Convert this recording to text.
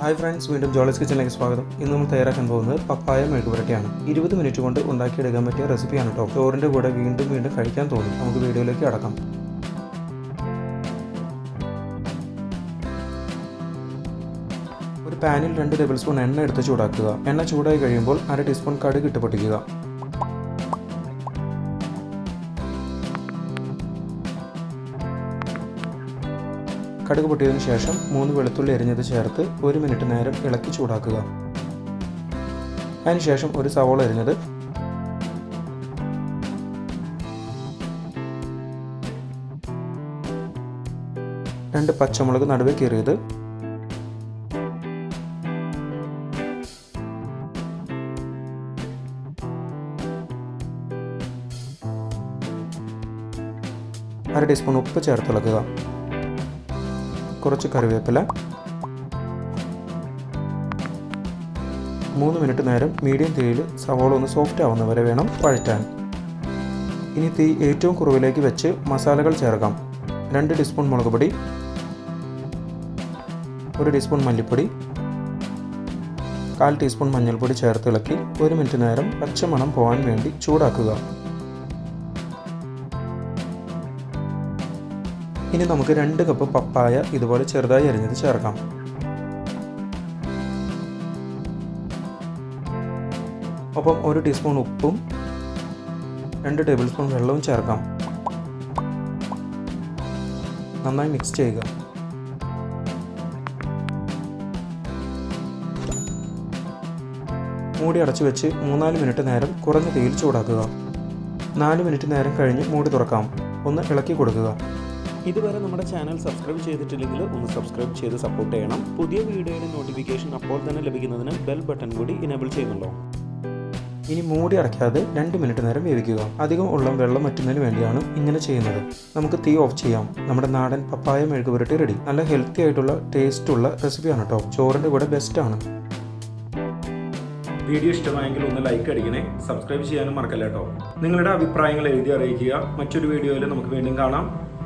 Hi friends വീണ്ടും ജോളസ് കിച്ചണിലേക്ക് സ്വാഗതം. ഇന്ന് നമ്മൾ തയ്യാറാക്കാൻ പോകുന്നത് പപ്പായ മെഴുകുപുരട്ടിയാണ്. ഇരുപത് മിനിറ്റ് കൊണ്ട് ഉണ്ടാക്കിയെടുക്കാൻ പറ്റിയ റെസിപ്പിയാണ് കേട്ടോ ചോറിന്റെ കൂടെ വീണ്ടും വീണ്ടും കഴിക്കാൻ തോന്നും. നമുക്ക് വീഡിയോയിലേക്ക് അടക്കാം ഒരു പാനിൽ രണ്ട് ടേബിൾ സ്പൂൺ എണ്ണ എടുത്ത് ചൂടാക്കുക. എണ്ണ ചൂടായി കഴിയുമ്പോൾ അര ടീസ്പൂൺ കടുക് ഇട്ട് പൊട്ടിക്കുക. കടുക് പൊട്ടിയതിനു ശേഷം മൂന്ന് വെളുത്തുള്ളി എരിഞ്ഞത് ചേർത്ത് ഒരു മിനിറ്റ് നേരം ഇളക്കി ചൂടാക്കുക. അതിനുശേഷം ഒരു സവോള എരിഞ്ഞത് രണ്ട് പച്ചമുളക് നടുവേ കീറിയത് അര ടീസ്പൂൺ ഉപ്പ് ചേർത്തിളക്കുക കുറച്ച് കറിവേപ്പില. മൂന്ന് മിനിറ്റ് നേരം മീഡിയം തീയിൽ സവോള ഒന്ന് സോഫ്റ്റ് ആവുന്ന വരെ വേണം വഴറ്റാൻ. ഇനി തീ ഏറ്റവും കുറവിലേക്ക് വെച്ച് മസാലകൾ ചേർക്കാം. രണ്ട് ടീസ്പൂൺ മുളക് പൊടി. ഒരു ടീസ്പൂൺ മല്ലിപ്പൊടി. കാൽ ടീസ്പൂൺ മഞ്ഞൾപ്പൊടി ചേർത്ത് ഇളക്കി ഒരു മിനിറ്റ് നേരം പച്ചമണം പോകാൻ വേണ്ടി ചൂടാക്കുക. ഇനി നമുക്ക് രണ്ട് കപ്പ് പപ്പായ ഇതുപോലെ ചെറുതായി അരിഞ്ഞത് ചേർക്കാം. ഒപ്പം ഒരു ടീസ്പൂൺ ഉപ്പും രണ്ട് ടേബിൾ സ്പൂൺ വെള്ളവും ചേർക്കാം. നന്നായി മിക്സ് ചെയ്യുക. മൂടി അടച്ചു വെച്ച് മൂന്നാൽ മിനിറ്റ് നേരം കുറഞ്ഞ തീയിൽ ചൂടാക്കുക. നാല് മിനിറ്റ് നേരം കഴിഞ്ഞ് മൂടി തുറക്കാം. ഒന്ന് ഇളക്കി കൊടുക്കുക. ഇതുവരെ നമ്മുടെ ചാനൽ സബ്സ്ക്രൈബ് ചെയ്തിട്ടില്ലെങ്കിൽ ഒന്ന് സബ്സ്ക്രൈബ് ചെയ്ത് സപ്പോർട്ട് ചെയ്യണം. പുതിയ വീഡിയോയുടെ നോട്ടിഫിക്കേഷൻ അപ്പോൾ തന്നെ ലഭിക്കുന്നതിന് ബെൽ ബട്ടൺ കൂടി ഇനേബിൾ ചെയ്യുന്നുണ്ടോ? ഇനി മൂടി അടയ്ക്കാതെ രണ്ട് മിനിറ്റ് നേരം വേവിക്കുക. അധികം ഉള്ള വെള്ളം വറ്റുന്നതിന് വേണ്ടിയാണ് ഇങ്ങനെ ചെയ്യുന്നത്. നമുക്ക് തീ ഓഫ് ചെയ്യാം. നമ്മുടെ നാടൻ പപ്പായ മെഴുക്ക് പുരട്ടി റെഡി നല്ല ഹെൽത്തി ആയിട്ടുള്ള ടേസ്റ്റ് ഉള്ള റെസിപ്പിയാണ് കേട്ടോ ചോറിന്റെ കൂടെ ബെസ്റ്റാണ് ആണ്. വീഡിയോ ഇഷ്ടമായെങ്കിൽ ഒന്ന് ലൈക്ക് അടിക്കണേ. സബ്സ്ക്രൈബ് ചെയ്യാനും മറക്കല്ല കേട്ടോ നിങ്ങളുടെ അഭിപ്രായങ്ങൾ എഴുതി അറിയിക്കുക. മറ്റൊരു വീഡിയോയിൽ നമുക്ക് വീണ്ടും കാണാം.